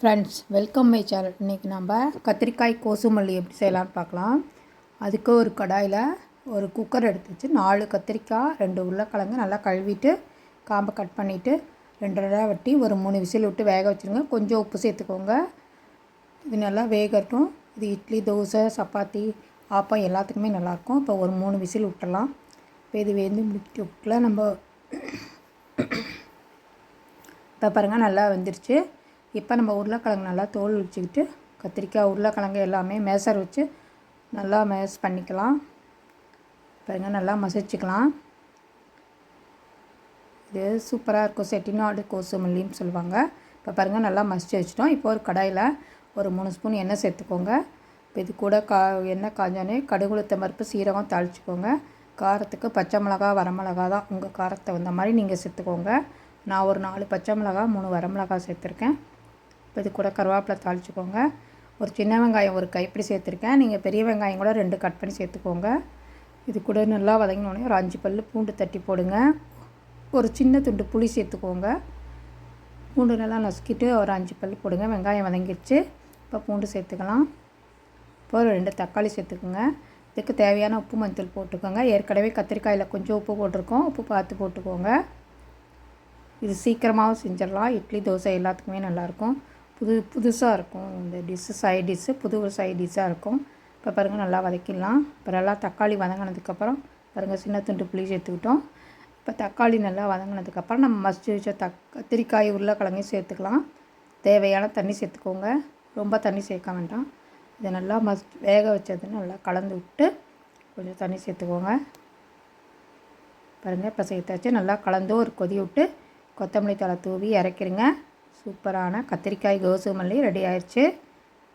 Friends welcome my channel இன்றைக்கி நம்ம கத்திரிக்காய் கோசுமல்லி எப்படி செய்யலாம்னு பார்க்கலாம். அதுக்கு ஒரு கடாயில் ஒரு குக்கர் எடுத்து வச்சு நாலு கத்திரிக்காய் ரெண்டு உருளைக்கிழங்கு நல்லா கழுவிட்டு காம்பை கட் பண்ணிவிட்டு ரெண்டு ரெண்டாக வெட்டி ஒரு மூணு விசில் விட்டு வேக வச்சுருங்க. கொஞ்சம் உப்பு சேர்த்துக்கோங்க. இது நல்லா வேகட்டும். இது இட்லி தோசை சப்பாத்தி ஆப்பம் எல்லாத்துக்குமே நல்லாயிருக்கும். இப்போ ஒரு மூணு விசில் விட்டுடலாம். இப்போ இது வேந்து முடிக்க விட்டுல நம்ம இப்போ பாருங்கள் நல்லா வெந்துருச்சு. இப்போ நம்ம உருளைக்கிழங்கு நல்லா தோல் வச்சுக்கிட்டு கத்திரிக்காய் உருளைக்கிழங்கு எல்லாமே மேசர் வச்சு நல்லா மேஸ் பண்ணிக்கலாம். பாருங்கள் நல்லா மசிச்சுக்கலாம். இது சூப்பராக இருக்கும். செட்டிநாடு கோசுமல்லின்னு சொல்லுவாங்க. இப்போ பாருங்கள் நல்லா மசிச்சு வச்சிட்டோம். இப்போ ஒரு கடாயில் ஒரு மூணு ஸ்பூன் எண்ணெய் சேர்த்துக்கோங்க. இப்போ இது கூட கா எண்ணெய் காஞ்சோடனே கடுகுளுத்த பருப்பு சீரகம் தாளிச்சிக்கோங்க. காரத்துக்கு பச்சை மிளகா வரமிளகா தான் உங்கள் காரத்தை வந்த மாதிரி நீங்கள் சேர்த்துக்கோங்க. நான் ஒரு நாலு பச்சை மிளகா மூணு வரமிளகா சேர்த்துருக்கேன். இப்போ இது கூட கருவேப்பிலை தாளிச்சிக்கோங்க. ஒரு சின்ன வெங்காயம் ஒரு கைப்பிடி சேர்த்துருக்கேன். நீங்கள் பெரிய வெங்காயம் கூட ரெண்டு கட் பண்ணி சேர்த்துக்கோங்க. இது கூட நல்லா வதங்கினோடனே ஒரு அஞ்சு பல் பூண்டு தட்டி போடுங்க. ஒரு சின்ன துண்டு புளி சேர்த்துக்கோங்க. பூண்டு நல்லா நசுக்கிட்டு ஒரு அஞ்சு பல் போடுங்க. வெங்காயம் வதங்கிடுச்சு இப்போ பூண்டு சேர்த்துக்கலாம். இப்போ ஒரு ரெண்டு தக்காளி சேர்த்துக்கோங்க. இதுக்கு தேவையான உப்பு மஞ்சள் போட்டுக்கோங்க. ஏற்கனவே கத்திரிக்காயில் கொஞ்சம் உப்பு போட்டிருக்கோம். உப்பு பார்த்து போட்டுக்கோங்க. இது சீக்கிரமாகவும் செஞ்சிடலாம். இட்லி தோசை எல்லாத்துக்குமே நல்லாயிருக்கும். புது புதுசாக இருக்கும். இந்த டிஷ்ஷு சைட் டிஷ்ஷு புது சைட் டிஷ்ஷாக இருக்கும். இப்போ பாருங்கள் நல்லா வதக்கிடலாம். இப்போ நல்லா தக்காளி வதங்கினதுக்கப்புறம் பாருங்கள் சின்ன துண்டு புளி சேர்த்துக்கிட்டோம். இப்போ தக்காளி நல்லா வதங்கினதுக்கப்புறம் நம்ம மசிச்சு வச்ச தக் கத்திரிக்காய் உருளைக்கிழங்கையும் சேர்த்துக்கலாம். தேவையான தண்ணி சேர்த்துக்கோங்க. ரொம்ப தண்ணி சேர்க்க வேண்டாம். இதை நல்லா மஸ் வேக வச்சது நல்லா கலந்து விட்டு கொஞ்சம் தண்ணி சேர்த்துக்கோங்க. பாருங்கள் இப்போ சேர்த்தாச்சு. நல்லா கலந்து ஒரு கொதி விட்டு கொத்தமல்லி தலை தூவி இறக்கிடுங்க சூப்பரான கத்திரிக்காய் கோசு மல்லி ரெடி ஆயிடுச்சு.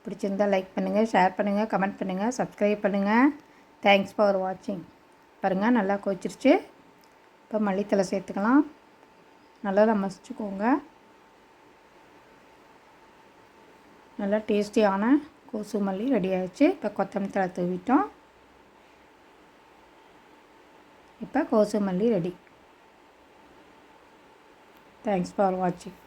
பிடிச்சிருந்தால் லைக் பண்ணுங்கள் ஷேர் பண்ணுங்கள் கமெண்ட் பண்ணுங்கள் சப்ஸ்கிரைப் பண்ணுங்கள் தேங்க்ஸ் ஃபார் வாட்சிங் பாருங்கள் நல்லா கொச்சிருச்சு இப்போ மல்லித்தலை சேர்த்துக்கலாம். நல்லா மசிச்சுக்கோங்க. நல்லா டேஸ்டியான கோசு மல்லி ரெடி ஆயிடுச்சு. இப்போ கொத்தமல்லி தலை தூவிட்டோம். இப்போ கோசு மல்லி ரெடி. தேங்க்ஸ் ஃபார் வாட்சிங்